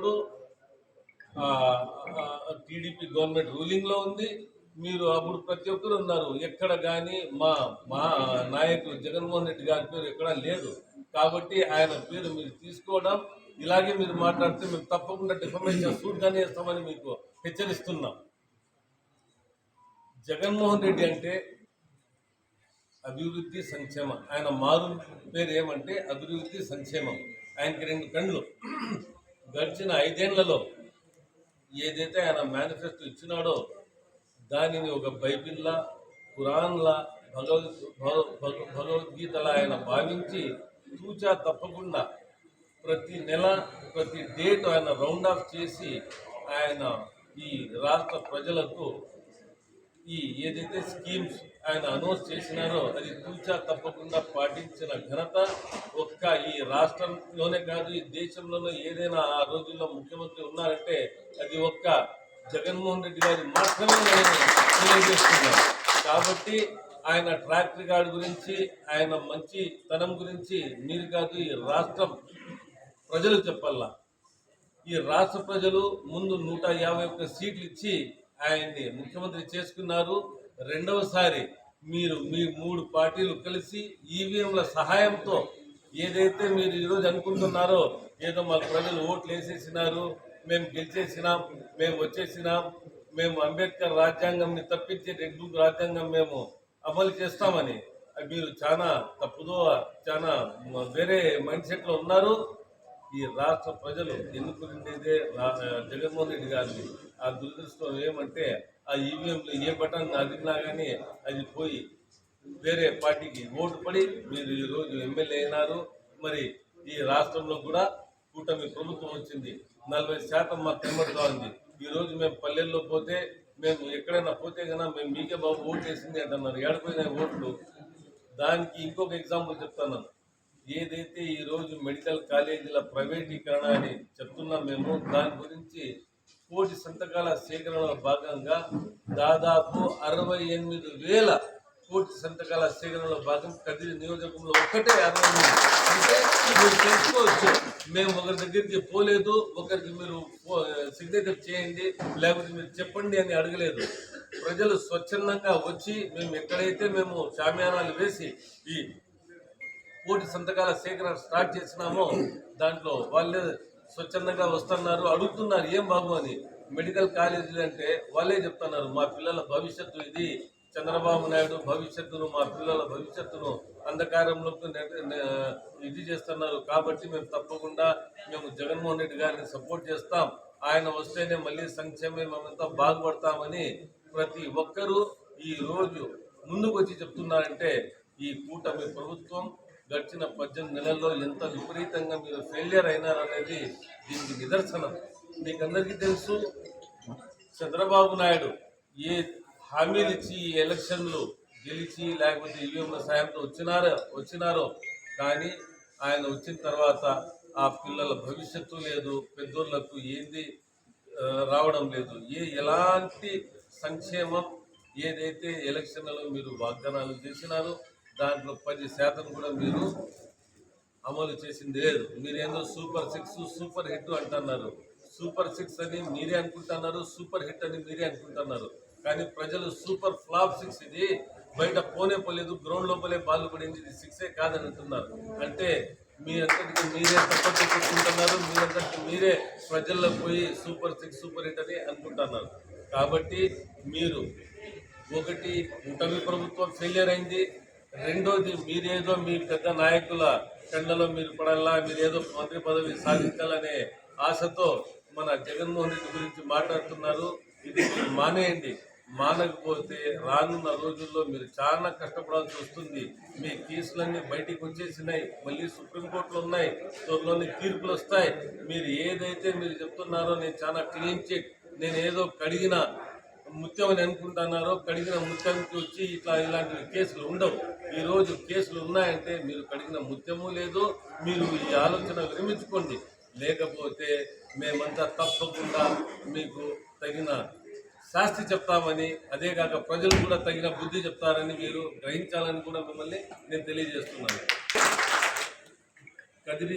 ఇప్పుడు TDP government రూలింగ్లో ఉంది. మీరు అప్పుడు ప్రతి ఒక్కరు ఉన్నారు. ఎక్కడ కానీ మా మా నాయకులు జగన్మోహన్ రెడ్డి గారి పేరు ఎక్కడా లేదు. కాబట్టి ఆయన పేరు మీరు తీసుకోవడం ఇలాగే మీరు మాట్లాడితే మేము తప్పకుండా డిఫర్మేషన్ సూట్ గానే ఇస్తామని మీకు హెచ్చరిస్తున్నాం. జగన్మోహన్ రెడ్డి అంటే అభివృద్ధి సంక్షేమం. ఆయన మారు పేరు ఏమంటే అభివృద్ధి సంక్షేమం. ఆయనకి రెండు కళ్ళు. గడిచిన ఐదేళ్ళలో ఏదైతే ఆయన మేనిఫెస్టో ఇచ్చినాడో దానిని ఒక బైబిల్లా ఖురాన్లా భగవద్ భగ- భగ- భగవద్గీతలా ఆయన భావించి తూచా తప్పకుండా ప్రతి నెల ప్రతి డేట్ ఆయన రౌండ్ ఆఫ్ చేసి ఆయన ఈ రాష్ట్ర ప్రజలకు ఈ ఏదైతే స్కీమ్స్ ఆయన అనౌన్స్ చేసినారో అది తూచా తప్పకుండా పాటించిన ఘనత ఒక్క ఈ రాష్ట్రంలోనే కాదు ఈ దేశంలోనే ఏదైనా ఆ రోజుల్లో ముఖ్యమంత్రి ఉన్నారంటే అది ఒక్క జగన్మోహన్ రెడ్డి గారి మాత్రమే నేను తెలియజేస్తున్నాను. కాబట్టి ఆయన ట్రాక్ రికార్డ్ గురించి ఆయన మంచి తనం గురించి మీరు కాదు ఈ రాష్ట్రం ప్రజలు చెప్పాలా? ఈ రాష్ట్ర ప్రజలు ముందు నూట యాభై ఒక్క సీట్లు ఇచ్చి ఆయన్ని ముఖ్యమంత్రి చేసుకున్నారు. రెండవసారి మీరు మీ మూడు పార్టీలు కలిసి ఈవీఎంల సహాయంతో ఏదైతే మీరు ఈరోజు అనుకుంటున్నారో ఏదో మాకు ప్రజలు ఓట్లు వేసేసినారు మేము గెలిచేసినాం మేము వచ్చేసినాం మేము అంబేద్కర్ రాజ్యాంగంని తప్పించి రెండు రాజ్యాంగం మేము అమలు చేస్తామని. మీరు చాలా తప్పుదో చాలా వేరే మైండ్ సెట్లో ఉన్నారు. ఈ రాష్ట్ర ప్రజలు ఎన్నుకునేదే జగన్మోహన్ రెడ్డి గారిని ఆ దురదృష్టం ఏమంటే ఆ ఈవీఎంలో ఏ బటన్ అదిగినా కానీ అది పోయి వేరే పార్టీకి ఓటు పడి మీరు ఈరోజు ఎమ్మెల్యే అయినారు. మరి ఈ రాష్ట్రంలో కూడా కూటమి ప్రభుత్వం వచ్చింది. నలభై శాతం మాకు కనబడుతూ ఉంది. ఈరోజు మేము పల్లెల్లో పోతే మేము ఎక్కడైనా పోతే కన్నా మేము మీకే బాబు ఓటు వేసింది అంటున్నారు. ఏడపోయిన ఓట్లు. దానికి ఇంకొక ఎగ్జాంపుల్ చెప్తాను. ఏదైతే ఈ రోజు మెడికల్ కాలేజీల ప్రైవేటీకరణ అని చెప్తున్నాం మేము దాని గురించి కోటి సంతకాల సేకరణలో భాగంగా దాదాపు అరవై ఎనిమిది వేల కోటి సంతకాల సేకరణలో భాగం కదిరి నియోజకంలో ఒక్కటే అరవై అంటే మీరు తెలుసుకోవచ్చు మేము ఒకరి దగ్గరికి పోలేదు ఒకరికి మీరు సిగ్నేచర్ చేయండి లేకపోతే మీరు చెప్పండి అని అడగలేదు. ప్రజలు స్వచ్ఛందంగా వచ్చి మేము ఎక్కడైతే మేము షామ్యానాలు వేసి ఈ కోటి సంతకాల సేకరణ స్టార్ట్ చేసినామో దాంట్లో వాళ్ళే స్వచ్ఛందంగా వస్తున్నారు అడుగుతున్నారు ఏం బాబు అని మెడికల్ కాలేజీలు అంటే వాళ్ళే చెప్తున్నారు మా పిల్లల భవిష్యత్తు ఇది చంద్రబాబు నాయుడు భవిష్యత్తును మా పిల్లల భవిష్యత్తును అంధకారంలోకి ఇది చేస్తున్నారు. కాబట్టి మేము తప్పకుండా మేము జగన్మోహన్ రెడ్డి గారిని సపోర్ట్ చేస్తాం. ఆయన వస్తేనే మళ్ళీ సంక్షేమం మేమంతా బాగుపడతామని ప్రతి ఒక్కరూ ఈ రోజు ముందుకు వచ్చి చెప్తున్నారంటే ఈ కూటమి ప్రభుత్వం గడిచిన పద్దెనిమిది నెలల్లో ఎంత విపరీతంగా మీరు ఫెయిలియర్ అయినారనేది దీనికి నిదర్శనం. మీకందరికీ తెలుసు చంద్రబాబు నాయుడు ఏ హామీలు ఇచ్చి ఈ ఎలక్షన్లు గెలిచి లేకపోతే ఈవీఎంల సాయంతో వచ్చినారో వచ్చినారో కానీ ఆయన వచ్చిన తర్వాత ఆ పిల్లల భవిష్యత్తు లేదు పెద్దోళ్ళకు ఏంది రావడం లేదు. ఏ ఎలాంటి సంక్షేమం ఏదైతే ఎలక్షన్లలో మీరు వాగ్దానాలు చేసినారో దాంట్లో పది శాతం కూడా మీరు అమలు చేసింది లేదు. మీరేందో సూపర్ సిక్స్ సూపర్ హిట్ అంటున్నారు. సూపర్ సిక్స్ అని మీరే అనుకుంటున్నారు సూపర్ హిట్ అని మీరే అనుకుంటున్నారు. కానీ ప్రజలు సూపర్ ఫ్లాప్ సిక్స్ ఇది బయట పోనే పోలేదు గ్రౌండ్ లోపలే బాల్ పడింది ఇది సిక్సే కాదని అంటున్నారు. అంటే మీ అంతటికి మీరే తప్పట్టు కొట్టుకుంటున్నారు మీరంతటికి మీరే ప్రజల్లో పోయి సూపర్ సిక్స్ సూపర్ హిట్ అని అనుకుంటున్నారు. కాబట్టి మీరు ఒకటి కూటమి ప్రభుత్వం ఫెయిలియర్ అయింది రెండోది మీరేదో మీ పెద్ద నాయకుల కండలో మీరు పడాలా మీరేదో మంత్రి పదవి సాధించాలనే ఆశతో మన జగన్మోహన్ రెడ్డి గురించి మాట్లాడుతున్నారు. ఇది మీరు మానేయండి. మానకపోతే రానున్న రోజుల్లో మీరు చాలా కష్టపడాల్సి వస్తుంది. మీ కేసులన్నీ బయటికి వచ్చేసినాయి. మళ్ళీ సుప్రీంకోర్టులో ఉన్నాయి. త్వరలోని తీర్పులు వస్తాయి. మీరు ఏదైతే మీరు చెప్తున్నారో నేను చాలా క్లీన్ చిట్. నేను ఏదో కడిగిన ముత్యం అని అనుకుంటున్నారో కడిగిన ముత్యంకి వచ్చి ఇట్లా ఇలాంటి కేసులు ఉండవు. ఈరోజు కేసులు ఉన్నాయంటే మీరు కడిగిన ముత్యము లేదు మీరు ఈ ఆలోచన విరమించుకోండి. లేకపోతే మేమంతా తప్పకుండా మీకు తగిన శాస్తి చెప్తామని అదే కాక ప్రజలు కూడా తగిన బుద్ధి చెప్తారని మీరు గ్రహించాలని కూడా మిమ్మల్ని నేను తెలియజేస్తున్నాను. కదిరి